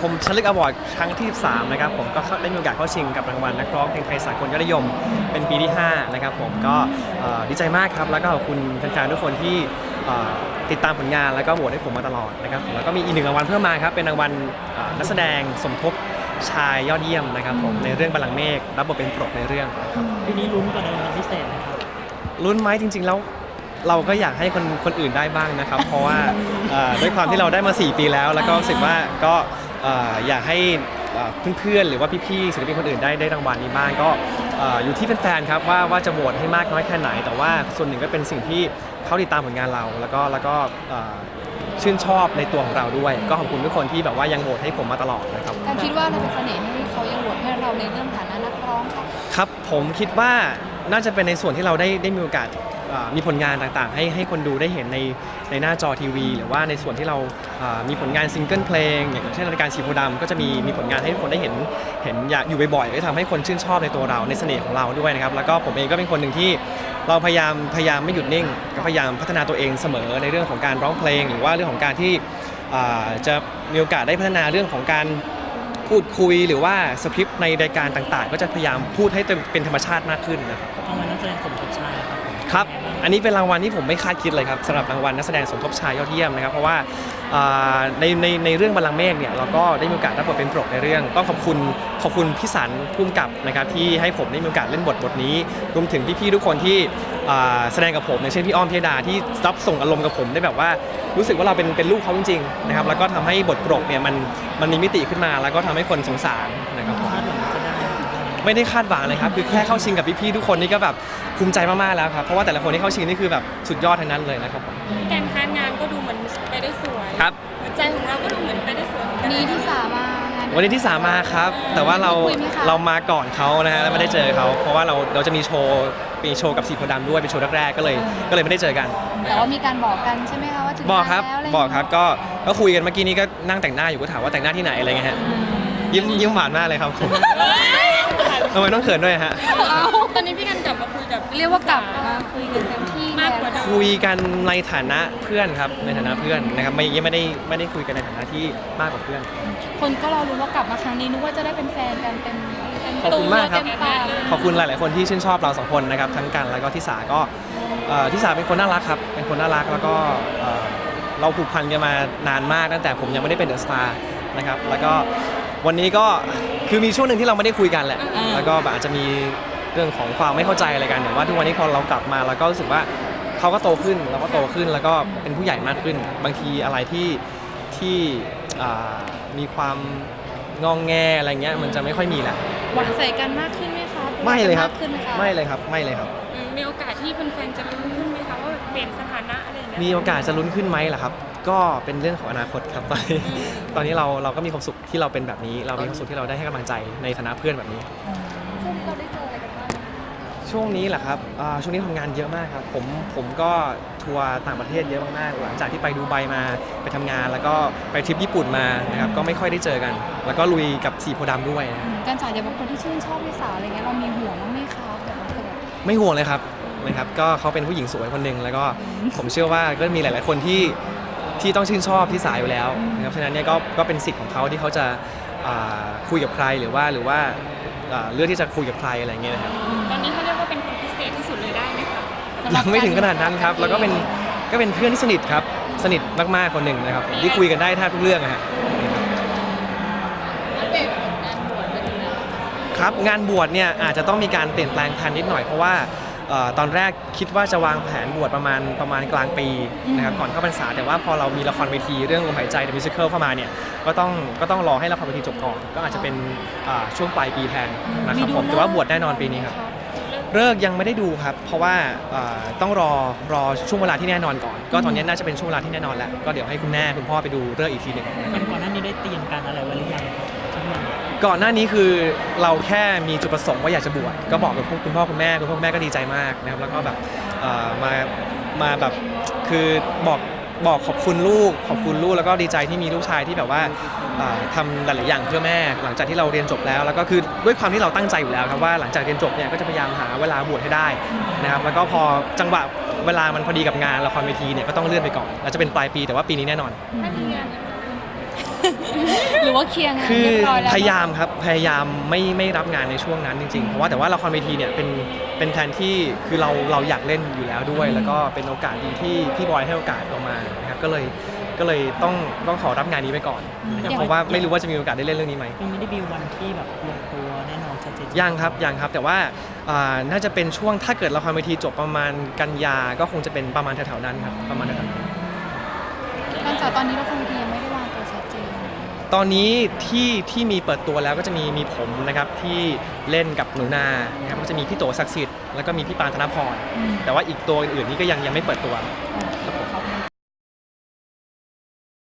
คมชลึกอวอร์ดครั้งที่13นะครับผมก็เข้าได้มีโอกาสเข้าชิงกับรางวัลนักร้องเพลงไทยสากลยอดนิยม เป็นปีที่ 5 นะครับผมก็เอ่อดีใจมากครับ แล้วก็ขอบคุณแฟนๆทุกคนที่เอ่อติดตามผลงานแล้วก็โหวตให้ผมมาตลอดนะครับผมแล้วก็มีอีกหนึ่งรางวัลเพิ่มมาครับ เป็นรางวัลเอ่อนักแสดงสมทบชายยอดเยี่ยมนะครับผมในเรื่องบัลลังก์เมฆรับบทเป็นปรกในเรื่องนะครับปีนี้ลุ้นกับรางวัลพิเศษนะครับลุ้นไหมจริง ๆ แล้วเราก็อยากให้คนคนอื่นได้บ้างนะครับ เพราะว่าเอ่อด้วยความที่เราได้มา 4 ปีแล้ว แล้วก็รู้สึกว่าก็เอ่ออยากให้เอ่อเพื่อนๆหรือว่าพี่ๆศิลปินคนอื่นได้ได้รางวัลนี้บ้างก็เอ่ออยู่ที่แฟนๆครับว่าว่าจะโหวตให้มากน้อยแค่ไหน แต่ว่าส่วนหนึ่งก็เป็นสิ่งที่เขาติดตามผลงานเรา แล้วก็แล้วก็เอ่อชื่นชอบในตัวของเราด้วย ก็ขอบคุณทุกคนที่แบบว่ายังโหวตให้ผมมาตลอดนะครับ การคิดว่าอะไรเป็นเสน่ห์ให้เขายังโหวตให้เราในเรื่องฐานะนักร้องคะ ครับผมคิดว่า น่าจะเป็นในส่วนที่เราได้ได้มีโอกาสมีผลงานต่างๆ ให้ให้คนดูได้เห็นในในหน้าจอทีวี หรือว่าในส่วนที่เรามีผลงานซิงเกิลเพลง อย่างเช่นรายการสีโพธิ์ดำก็จะมีมีผลงานให้คนได้เห็นเห็นอยากอยู่บ่อยๆก็ทำให้คนชื่นชอบในตัวเราในเสน่ห์ของเราด้วยนะครับ แล้วก็ผมเองก็เป็นคนหนึ่งที่เราพยายามพยายามไม่หยุดนิ่งก็พยายามพัฒนาตัวเองเสมอในเรื่องของการร้องเพลง หรือว่าเรื่องของการที่จะมีโอกาสได้พัฒนาเรื่องของการ พูดคุยหรือว่าสคริปต์ในรายการต่างๆ ก็จะพยายามพูดให้เป็นธรรมชาติมากขึ้นนะครับราไวัลนักแสดงสมทบชายครับ ครับ อันนี้เป็นรางวัลที่ผมไม่คาดคิดเลยครับสำหรับรางวัลนักแสดงสมทบชายยอดเยี่ยมนะครับ เพราะว่าในในในเรื่องบัลลังก์เมฆเนี่ยเราก็ได้มีโอกาสรับบทเป็นปรกในเรื่อง ต้องขอบคุณขอบคุณพี่สันพุ่มกับนะครับที่ให้ผมได้มีโอกาสเล่นบทบทนี้รวมถึงพี่ๆทุกคนที่แสดงกับผมอย่างเช่นพี่อ้อมพิยดาที่รับส่งอารมณ์กับผมได้แบบว่ารู้สึกว่าเราเป็นเป็นลูกเขาจริงๆนะครับแล้วก็ทำให้บทปรกเนี่ยมันมันมีมิติขึ้นมา แล้วก็ทำให้คนสงสาร ไม่ได้คาดหวังเลยครับคือแค่เข้าชิงกับพี่ๆทุกคนนี่ก็แบบภูมิใจมากๆแล้วครับเพราะว่าแต่ละคนที่เข้าชิงนี่คือแบบสุดยอดทั้งนั้นเลยนะครับผมการค้างานก็ดูเหมือนไปได้สวยครับ หัวใจของเราก็ดูเหมือนไปได้สวยเหมือนกันมีที่สามางานวันนี้ที่สามมาครับ แต่ว่าเราคุยไหมคะเรามาก่อนเขานะฮะแล้วไม่ได้เจอเขาเพราะว่าเราเราจะมีโชว์มีโชว์กับสีโพธิ์ดำด้วยเป็นโชว์แรกๆก็เลยก็เลยไม่ได้เจอกัน แต่ว่ามีการบอกกันใช่ไหมคะว่าถึงบอกครับ งานแล้วะไย่างบเงี้ยอกครับก็ก็คุยกันเมื่อกี้นี้ก็นั่งแต่งหน้าอยู่ก็ถามว่าแต่งหน้าที่ไหนอะไรเงี้ยฮะยิ้มยิ้มหวานมากเลยครับผม ทำไมต้องเขินด้วยฮะ ตอนนี้พี่กันกลับมาคุยกับเรียกว่ากลับมาคุยกันเต็มที่มากกว่าเดิมคุยกันในฐานะเพื่อนครับในฐานะเพื่อนนะครับไม่ยังไม่ได้ไม่ได้คุยกันในฐานะที่มากกว่าเพื่อน คนก็รอรู้ว่ากลับมาครั้งนี้นึกว่าจะได้เป็นแฟนกันเต็มเต็มขอบคุณมากครับ เต็มปากเลยขอบคุณหลาย ๆ คนที่ชื่นชอบเราสองคนนะครับทั้งกันแล้วก็ทิสาก็เอ่อทิสาเป็นคนน่ารักครับเป็นคนน่ารักแล้วก็เอ่อเราผูกพันกันมานานมากตั้งแต่ผมยังไม่ได้เป็นเดอะสตาร์นะครับแล้วก็ วันนี้ก็คือมีช่วงหนึ่งที่เราไม่ได้คุยกันแหละแล้วก็แบบอาจจะมีเรื่องของความไม่เข้าใจอะไรกันแต่ว่าทุกวันนี้พอเรากลับมาเราก็รู้สึกว่าเขาก็โตขึ้นเราก็โตขึ้นแล้วก็เป็นผู้ใหญ่มากขึ้น บางทีอะไรที่ที่อ่ามีความงองแงอะไรเงี้ยมันจะไม่ค่อยมีแหละ หวานใส่กันมากขึ้นไหมคะ ไม่เลยครับ มากขึ้นไหมคะ ไม่เลยครับไม่เลยครับ อืมมีโอกาสที่แฟนๆจะรู้ขึ้นไหมคะว่าเปลี่ยนสถานะอะไรอย่างเงี้ยมีโอกาสจะลุ้นขึ้นไหมล่ะครับ ก็เป็นเรื่องของอนาคตครับตอนนี้ตอนนี้เราเราก็มีความสุขที่เราเป็นแบบนี้ เรามีความสุขที่เราได้ให้กำลังใจในฐานะเพื่อนแบบนี้ ช่วงนี้เราได้เจ ช่วงนี้แหละครับอ่าช่วงนี้ทำงานเยอะมากครับ ผมผมก็ทัวร์ต่างประเทศเยอะมากๆหลังจากที่ไปดูไบมาไปทำงาน แล้วก็ไปทริปญี่ปุ่นมานะครับก็ไม่ค่อยได้เจอกัน แล้วก็ลุยกับสีโพธิ์ดำด้วยนะ การจ่ายอย่างบางคนที่ชื่นชอบพี่สาวอะไรเงี้ยเรามีห่วงบ้างไหมคะแบบบางคนแบบไม่ห่วงเลยครับนะครับ ก็เขาเป็นผู้หญิงสวยคนหนึ่งแล้วก็ผมเชื่อว่าก็มีหลาย ๆ คนที่ที่ต้องชื่นชอบที่สายอยู่แล้วนะครับฉะนั้นเนี่ยก็ก็เป็นสิทธิ์ของเขาที่เขาจะอ่าคุยกับใครหรือว่าหรือว่าอ่าเลือกที่จะคุยกับใครอะไรอย่างเงี้ยนะครับ ตอนนี้เขาเยังไม่ถึงขนาดนั้นครับ แล้วก็เป็นก็เป็นเพื่อนที่สนิทครับ สนิทมากๆคนหนึ่งนะครับผมที่คุยกันได้แทบทุกเรื่องอะฮะครับงานบวชเนี่ยอาจจะต้องมีการเปลี่ยนแปลงทันนิดหน่อยเพราะว่าเอ่อตอนแรกคิดว่าจะวางแผนบวชประมาณประมาณกลางปีนะครับก่อนเข้าพรรษาแต่ว่าพอเรามีละครเวทีเรื่องลมหายใจ The Musical เข้ามาเนี่ยก็ต้องก็ต้องรอให้ละครเวทีจบก่อน ก็อาจจะเป็นอ่าช่วงปลายปีแทนนะครับผมแต่ว่าบวชแน่นอนปีนี้ครับ เลิกยังไม่ได้ดูครับ เพราะว่าเอ่อต้องรอรอช่วงเวลาที่แน่นอนก่อน ก็ตอนนี้น่าจะเป็นช่วงเวลาที่แน่นอนแล้ว ก็เดี๋ยวให้คุณแม่คุณพ่อไปดูเลิกอีกทีหนึ่งมันก่อนหน้านี้ได้เตรียมการอะไรไว้หรือยังครับที่มันก่อนหน้านี้คือเราแค่มีจุดประสงค์ว่าอยากจะบวชก็บอกกับคุณพ่อคุณแม่คุณพ่อคุณแม่ก็ดีใจมากนะครับแล้วก็แบบเอ่อมามาแบบคือบอกบอกขอบคุณลูกขอบคุณลูกแล้วก็ดีใจที่มีลูกชายที่แบบว่าเอ่อ ทำหลาย ๆ อย่างเพื่อแม่ หลังจากที่เราเรียนจบแล้ว แล้วก็คือด้วยความที่เราตั้งใจอยู่แล้วครับว่าหลังจากเรียนจบเนี่ยก็จะพยายามหาเวลาบวชให้ได้นะครับแล้วก็พอจังหวะเวลามันพอดีกับงานละครเวทีเนี่ยก็ต้องเลื่อนไปก่อนอาจจะเป็นปลายปีแต่ว่าปีนี้แน่นอนถ้ามีงานหรือว่าเคลียร์งานคือเรียบร้อยแล้วพยายามครับพยายามไม่ไม่รับงานในช่วงนั้นจริง ๆ เพราะว่าแต่ว่าละครเวทีเนี่ยเป็นเป็นแทนที่คือเราเราอยากเล่นอยู่แล้วด้วย แล้วก็เป็นโอกาสดีที่พี่บอยให้โอกาสเรามานะครับก็เลย ก็เลยต้องต้องขอรับงานนี้ไปก่อนนะครับเพราะว่าไม่รู้ว่าจะมีโอกาสได้เล่นเรื่องนี้ไหมยังไม่ได้บิววันที่แบบลงตัวแน่นอนชัดเจนยังครับยังครับ แต่ว่าอ่าน่าจะเป็นช่วงถ้าเกิดละครเวทีจบประมาณกันยาก็คงจะเป็นประมาณแถวๆนั้นครับประมาณแถวๆนั้นการจากตอนนี้ละครเวทียังไม่ได้วางตัวชัดเจนตอนนี้ที่ที่มีเปิดตัวแล้วก็จะมีมีผมนะครับที่เล่นกับหนูนานะครับก็จะมีพี่โตศักดิ์สิทธิ์แล้วก็มีพี่ปานธนพรอืมแต่ว่าอีกตัวอื่นๆนี่ก็ยังยังไม่เปิดตัวอ๋อ